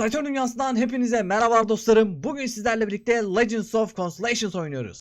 Titan dünyasından hepinize merhaba dostlarım. Bugün sizlerle birlikte Legends of Constellations oynuyoruz.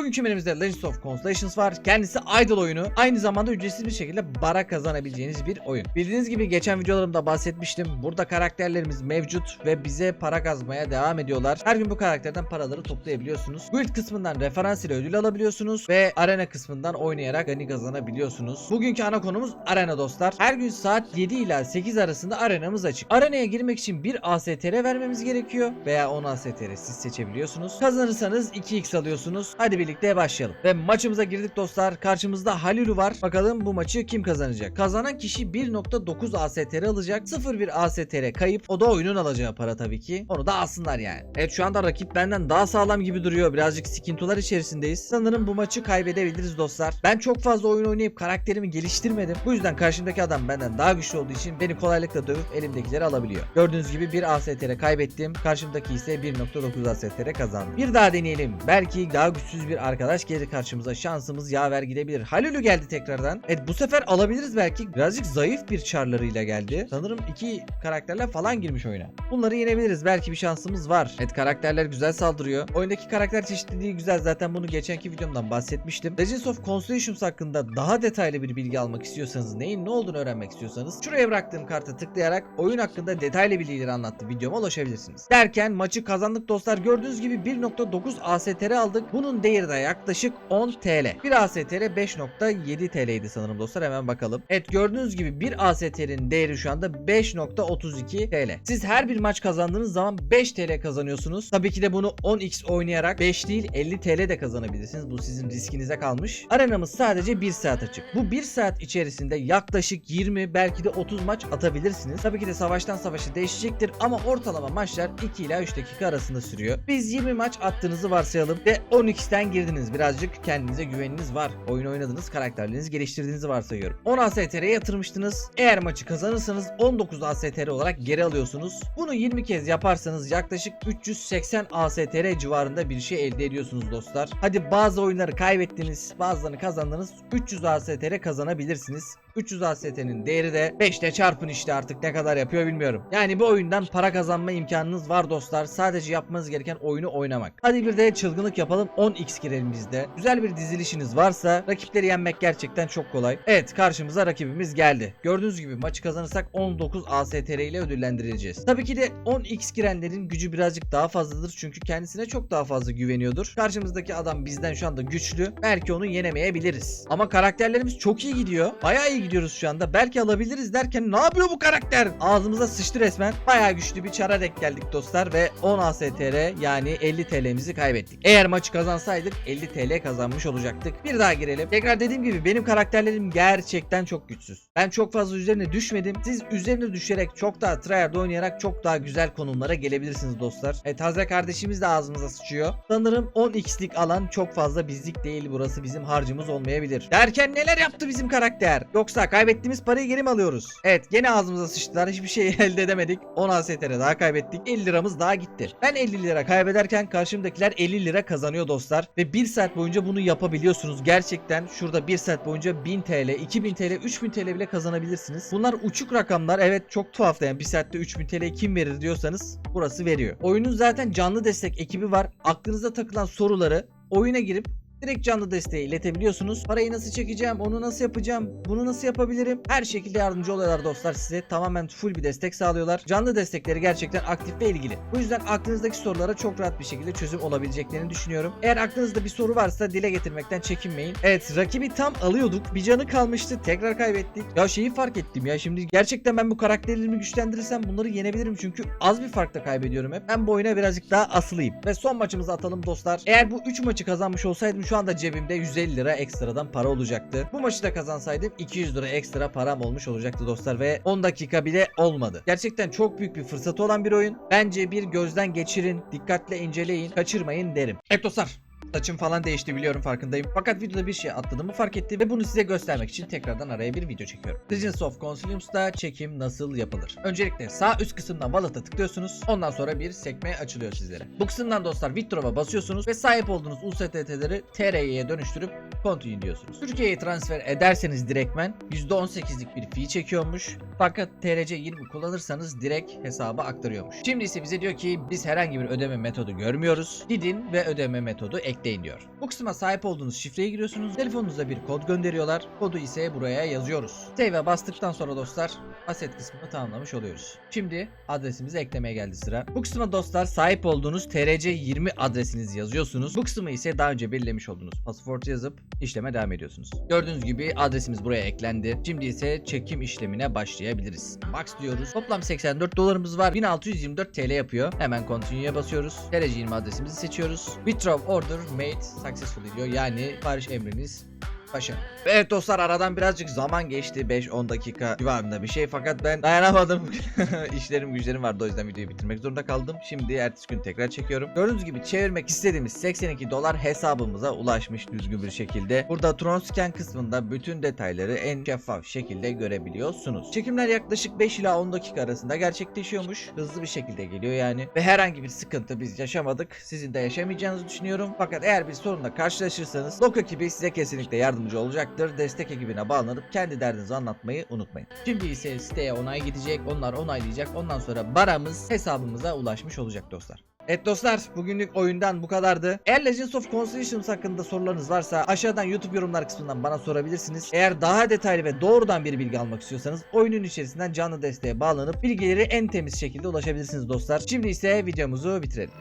Bugünkü menümüzde Legends of Constellations var. Kendisi idle oyunu. Aynı zamanda ücretsiz bir şekilde para kazanabileceğiniz bir oyun. Bildiğiniz gibi geçen videolarımda bahsetmiştim. Burada karakterlerimiz mevcut ve bize para kazmaya devam ediyorlar. Her gün bu karakterden paraları toplayabiliyorsunuz. Guild kısmından referans ile ödül alabiliyorsunuz ve arena kısmından oynayarak gani kazanabiliyorsunuz. Bugünkü ana konumuz arena dostlar. Her gün saat 7 ila 8 arasında arenamız açık. Arenaya girmek için bir ASTR vermemiz gerekiyor veya 10 ASTR siz seçebiliyorsunuz. Kazanırsanız 2x alıyorsunuz. Hadi birlikte başlayalım. Ve maçımıza girdik dostlar. Karşımızda Halilu var. Bakalım bu maçı kim kazanacak? Kazanan kişi 1.9 ASTR alacak. 0.1 ASTR kayıp. O da oyunun alacağı para tabii ki. Onu da alsınlar yani. Evet şu anda rakip benden daha sağlam gibi duruyor. Birazcık sıkıntılar içerisindeyiz. Sanırım bu maçı kaybedebiliriz dostlar. Ben çok fazla oyun oynayıp karakterimi geliştirmedim. Bu yüzden karşımdaki adam benden daha güçlü olduğu için beni kolaylıkla dövüp elimdekileri alabiliyor. Gördüğünüz gibi bir ASTR kaybettim. Karşımdaki ise 1.9 ASTR kazandı. Bir daha deneyelim. Belki daha güçsüz bir arkadaş gelir karşımıza. Şansımız yaver gidebilir. Halilü geldi tekrardan. Evet bu sefer alabiliriz belki. Birazcık zayıf bir çarlarıyla geldi. Sanırım iki karakterler falan girmiş oyuna. Bunları yenebiliriz. Belki bir şansımız var. Evet karakterler güzel saldırıyor. Oyundaki karakter çeşitliliği güzel. Zaten bunu geçenki videomdan bahsetmiştim. Legends of Constellations hakkında daha detaylı bir bilgi almak istiyorsanız, neyin ne olduğunu öğrenmek istiyorsanız şuraya bıraktığım karta tıklayarak oyun hakkında detaylı bilgileri anlattığım videoma ulaşabilirsiniz. Derken maçı kazandık dostlar. Gördüğünüz gibi 1.9 ASTR aldık. Bunun değeri de yaklaşık 10 TL. Bir ASTR 5.7 TL'ydi sanırım dostlar. Hemen bakalım. Evet gördüğünüz gibi bir ASTR'nin değeri şu anda 5.32 TL. Siz her bir maç kazandığınız zaman 5 TL kazanıyorsunuz. Tabii ki de bunu 10x oynayarak 5 değil 50 TL de kazanabilirsiniz. Bu sizin riskinize kalmış. Arenamız sadece 1 saat açık. Bu 1 saat içerisinde yaklaşık 20 belki de 30 maç atabilirsiniz. Tabii ki de savaştan savaşa değişecektir ama ortalama maçlar 2 ila 3 dakika arasında sürüyor. Biz 20 maç attığınızı varsayalım ve 10x'ten girdiniz. Birazcık kendinize güveniniz var. Oyun oynadınız, karakterlerinizi geliştirdiğinizi varsayıyorum. 10 ASTR'ye yatırmıştınız. Eğer maçı kazanırsanız 19 ASTR olarak geri alıyorsunuz. Bunu 20 kez yaparsanız yaklaşık 380 ASTR civarında bir şey elde ediyorsunuz dostlar. Hadi bazı oyunları kaybettiniz, bazılarını kazandınız. 300 ASTR kazanabilirsiniz. 300 AST'nin değeri de 5'te çarpın işte artık ne kadar yapıyor bilmiyorum. Yani bu oyundan para kazanma imkanınız var dostlar. Sadece yapmanız gereken oyunu oynamak. Hadi bir de çılgınlık yapalım 10x girelim bizde. Güzel bir dizilişiniz varsa rakipleri yenmek gerçekten çok kolay. Evet karşımıza rakibimiz geldi. Gördüğünüz gibi maçı kazanırsak 19 ASTR ile ödüllendirileceğiz. Tabii ki de 10x girenlerin gücü birazcık daha fazladır çünkü kendisine çok daha fazla güveniyordur. Karşımızdaki adam bizden şu anda güçlü. Belki onu yenemeyebiliriz. Ama karakterlerimiz çok iyi gidiyor. Bayağı iyi gidiyoruz şu anda. Belki alabiliriz derken ne yapıyor bu karakter? Ağzımıza sıçtı resmen. Bayağı güçlü bir çara denk geldik dostlar ve 10 ASTR yani 50 TL'mizi kaybettik. Eğer maçı kazansaydık 50 TL kazanmış olacaktık. Bir daha girelim. Tekrar dediğim gibi benim karakterlerim gerçekten çok güçsüz. Ben çok fazla üzerine düşmedim. Siz üzerine düşerek çok daha tryhard oynayarak çok daha güzel konumlara gelebilirsiniz dostlar. Evet Hazre kardeşimiz de ağzımıza sıçıyor. Sanırım 10x'lik alan çok fazla bizlik değil. Burası bizim harcımız olmayabilir. Derken neler yaptı bizim karakter? Yoksa kaybettiğimiz parayı geri mi alıyoruz? Evet gene ağzımıza sıçtılar. Hiçbir şey elde edemedik. 10 ASTR daha kaybettik. 50 liramız daha gitti. Ben 50 lira kaybederken karşımdakiler 50 lira kazanıyor dostlar. Ve 1 saat boyunca bunu yapabiliyorsunuz. Gerçekten şurada 1 saat boyunca 1000 TL, 2000 TL, 3000 TL bile kazanabilirsiniz. Bunlar uçuk rakamlar. Evet çok tuhaf da yani 1 saatte 3000 TL kim verir diyorsanız burası veriyor. Oyunun zaten canlı destek ekibi var. Aklınıza takılan soruları oyuna girip Direkt canlı desteği iletebiliyorsunuz. Parayı nasıl çekeceğim, onu nasıl yapacağım, bunu nasıl yapabilirim? Her şekilde yardımcı oluyorlar dostlar size. Tamamen full bir destek sağlıyorlar. Canlı destekleri gerçekten aktif ve ilgili. Bu yüzden aklınızdaki sorulara çok rahat bir şekilde çözüm olabileceklerini düşünüyorum. Eğer aklınızda bir soru varsa dile getirmekten çekinmeyin. Evet rakibi tam alıyorduk. Bir canı kalmıştı. Tekrar kaybettik. Ya şeyi fark ettim ya şimdi gerçekten ben bu karakterlerimi güçlendirirsem bunları yenebilirim. Çünkü az bir farkla kaybediyorum hep. Ben bu oyuna birazcık daha asılıyım. Ve son maçımızı atalım dostlar. Eğer bu 3 maçı kazanmış olsaydım şu anda cebimde 150 lira ekstradan para olacaktı. Bu maçı da kazansaydım 200 lira ekstra param olmuş olacaktı dostlar ve 10 dakika bile olmadı. Gerçekten çok büyük bir fırsatı olan bir oyun. Bence bir gözden geçirin, dikkatle inceleyin, kaçırmayın derim. Evet dostlar Saçım falan değişti biliyorum farkındayım. Fakat videoda bir şey atladığımı fark ettim ve bunu size göstermek için tekrardan araya bir video çekiyorum. Legends of Consiliums'ta çekim nasıl yapılır? Öncelikle sağ üst kısımdan Wallet'a tıklıyorsunuz. Ondan sonra bir sekme açılıyor sizlere. Bu kısımdan dostlar Withdraw'a basıyorsunuz ve sahip olduğunuz USDT'leri TRY'ye dönüştürüp Continue diyorsunuz. Türkiye'ye transfer ederseniz direktmen %18'lik bir fee çekiyormuş. Fakat TRC20 kullanırsanız direkt hesaba aktarıyormuş. Şimdi ise bize diyor ki biz herhangi bir ödeme metodu görmüyoruz. Gidin ve ödeme metodu ekleyin diyor. Bu kısma sahip olduğunuz şifreye giriyorsunuz. Telefonunuza bir kod gönderiyorlar. Kodu ise buraya yazıyoruz. Save'e bastıktan sonra dostlar aset kısmını tamamlamış oluyoruz. Şimdi adresimizi eklemeye geldi sıra. Bu kısma dostlar sahip olduğunuz TRC20 adresinizi yazıyorsunuz. Bu kısmı ise daha önce belirlemiş olduğunuz pasaportu yazıp işleme devam ediyorsunuz. Gördüğünüz gibi adresimiz buraya eklendi. Şimdi ise çekim işlemine başlayabiliriz. Max diyoruz. Toplam 84 dolarımız var. 1624 TL yapıyor. Hemen continue'ya basıyoruz. TRC20 adresimizi seçiyoruz. Withdraw order made successful diyor. Yani sipariş emriniz Paşa. Evet dostlar aradan birazcık zaman geçti. 5-10 dakika civarında bir şey. Fakat ben dayanamadım. İşlerim güçlerim vardı o yüzden videoyu bitirmek zorunda kaldım. Şimdi ertesi gün tekrar çekiyorum. Gördüğünüz gibi çevirmek istediğimiz 82 dolar hesabımıza ulaşmış düzgün bir şekilde. Burada Tronscan kısmında bütün detayları en şeffaf şekilde görebiliyorsunuz. Çekimler yaklaşık 5 ila 10 dakika arasında gerçekleşiyormuş. Hızlı bir şekilde geliyor yani. Ve herhangi bir sıkıntı biz yaşamadık. Sizin de yaşamayacağınızı düşünüyorum. Fakat eğer bir sorunla karşılaşırsanız Lok ekibi size kesinlikle yardımcı olacaktır. Destek ekibine bağlanıp kendi derdinizi anlatmayı unutmayın. Şimdi ise siteye onay gidecek. Onlar onaylayacak. Ondan sonra baramız hesabımıza ulaşmış olacak dostlar. Evet dostlar bugünlük oyundan bu kadardı. Eğer Legends of Constellations hakkında sorularınız varsa aşağıdan YouTube yorumlar kısmından bana sorabilirsiniz. Eğer daha detaylı ve doğrudan bir bilgi almak istiyorsanız oyunun içerisinden canlı desteğe bağlanıp bilgileri en temiz şekilde ulaşabilirsiniz dostlar. Şimdi ise videomuzu bitirelim.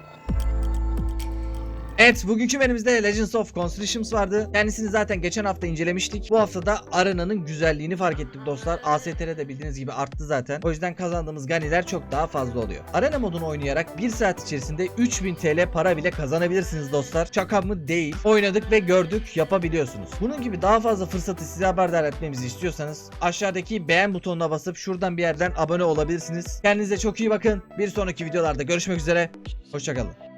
Evet bugünkü menümüzde Legends of Constellations vardı. Kendisini zaten geçen hafta incelemiştik. Bu hafta da arenanın güzelliğini fark ettik dostlar. ASTR de bildiğiniz gibi arttı zaten. O yüzden kazandığımız ganiler çok daha fazla oluyor. Arena modunu oynayarak 1 saat içerisinde 3000 TL para bile kazanabilirsiniz dostlar. Şaka mı değil. Oynadık ve gördük yapabiliyorsunuz. Bunun gibi daha fazla fırsatı size haberdar etmemizi istiyorsanız aşağıdaki beğen butonuna basıp şuradan bir yerden abone olabilirsiniz. Kendinize çok iyi bakın. Bir sonraki videolarda görüşmek üzere. Hoşçakalın.